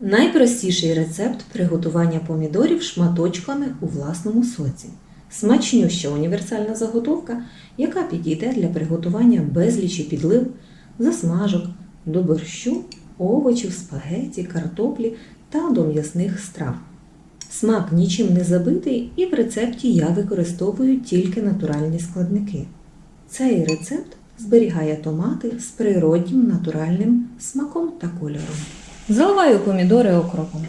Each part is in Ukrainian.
Найпростіший рецепт приготування помідорів шматочками у власному соці. Смачнюща універсальна заготовка, яка підійде для приготування безлічі підлив, засмажок, до борщу, овочів, спагеті, картоплі та до м'ясних страв. Смак нічим не забитий, і в рецепті я використовую тільки натуральні складники. Цей рецепт зберігає томати з природнім натуральним смаком та кольором. Заливаю помідори окропом.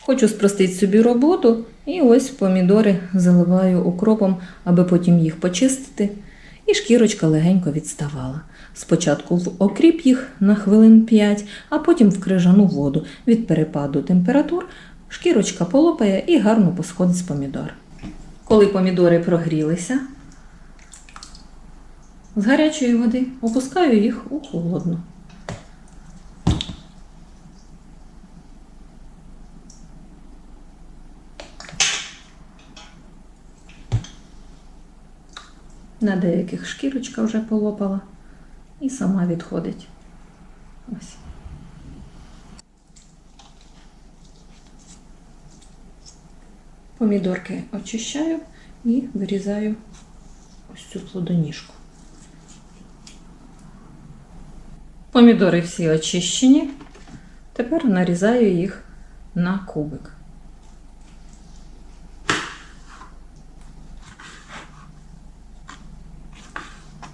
Хочу спростити собі роботу, і ось помідори заливаю укропом, аби потім їх почистити, і шкірочка легенько відставала. Спочатку в окріп їх на хвилин 5, а потім в крижану воду. Від перепаду температур шкірочка полопає і гарно посходить з помідор. Коли помідори прогрілися, з гарячої води опускаю їх у холодну. На деяких шкірочка вже полопала і сама відходить. Ось. Помідорки очищаю і вирізаю ось цю плодоніжку. Помідори всі очищені. Тепер нарізаю їх на кубик.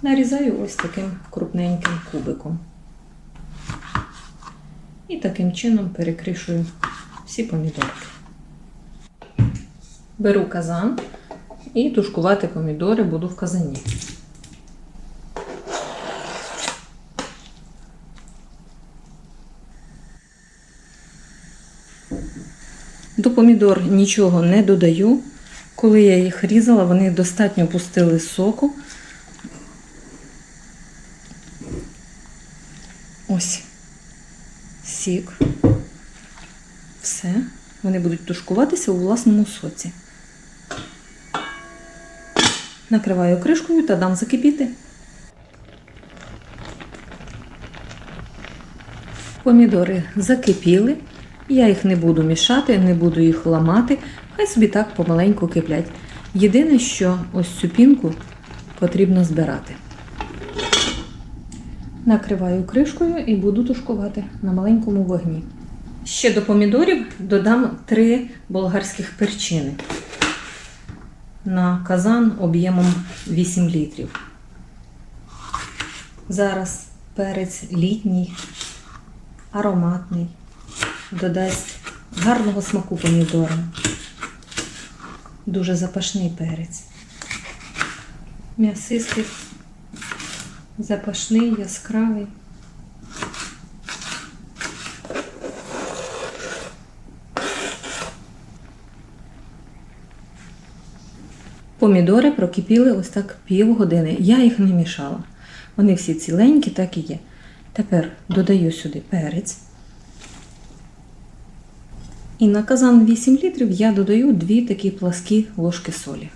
Нарізаю ось таким крупненьким кубиком. І таким чином перекришую всі помідорки. Беру казан і тушкувати помідори буду в казані. До помідор нічого не додаю. Коли я їх різала, вони достатньо пустили соку. Ось сік. Все. Вони будуть тушкуватися у власному соці. Накриваю кришкою та дам закипіти. Помідори закипіли. Я їх не буду мішати, не буду їх ламати, хай собі так помаленьку киплять. Єдине, що ось цю пінку потрібно збирати. Накриваю кришкою і буду тушкувати на маленькому вогні. Ще до помідорів додам 3 болгарських перчини на казан об'ємом 8 літрів. Зараз перець літній, ароматний, додасть гарного смаку помідорам. Дуже запашний перець. М'ясистий, запашний, яскравий. Помідори прокипіли ось так півгодини. Я їх не мішала. Вони всі ціленькі, так і є. Тепер додаю сюди перець. І на казан 8 літрів я додаю дві такі пласкі ложки солі.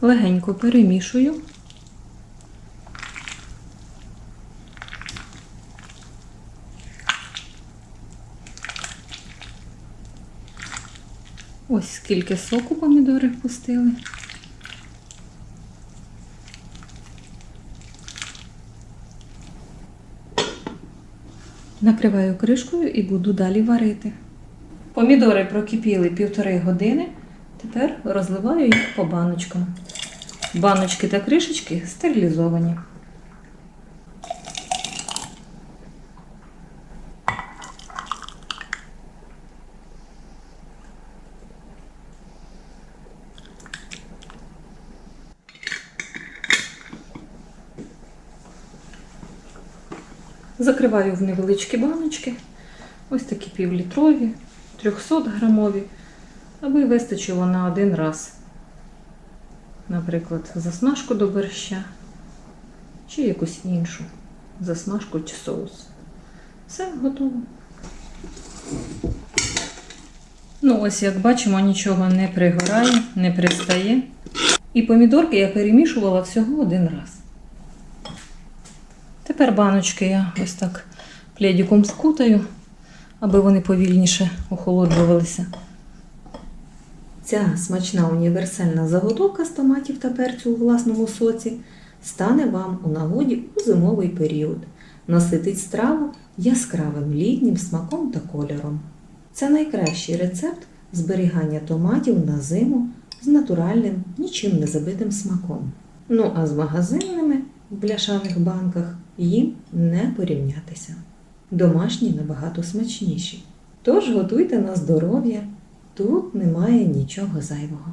Легенько перемішую. Ось скільки соку помідори пустили. Накриваю кришкою і буду далі варити. Помідори прокипіли півтори години. Тепер розливаю їх по баночкам. Баночки та кришечки стерилізовані. Закриваю в невеличкі баночки, ось такі півлітрові, 300 грамові, аби вистачило на один раз. Наприклад, засмажку до борща чи якусь іншу засмажку чи соус. Все готово. Ну, ось як бачимо, нічого не пригорає, не пристає. І помідорки я перемішувала всього один раз. Тепер баночки я ось так пледиком скутаю, аби вони повільніше охолоджувалися. Ця смачна універсальна заготовка з томатів та перцю у власному соці стане вам у нагоді у зимовий період. Наситить страву яскравим літнім смаком та кольором. Це найкращий рецепт зберігання томатів на зиму з натуральним, нічим не забитим смаком. Ну а з магазинними бляшаних банках їм не порівнятися. Домашні набагато смачніші. Тож готуйте на здоров'я, тут немає нічого зайвого.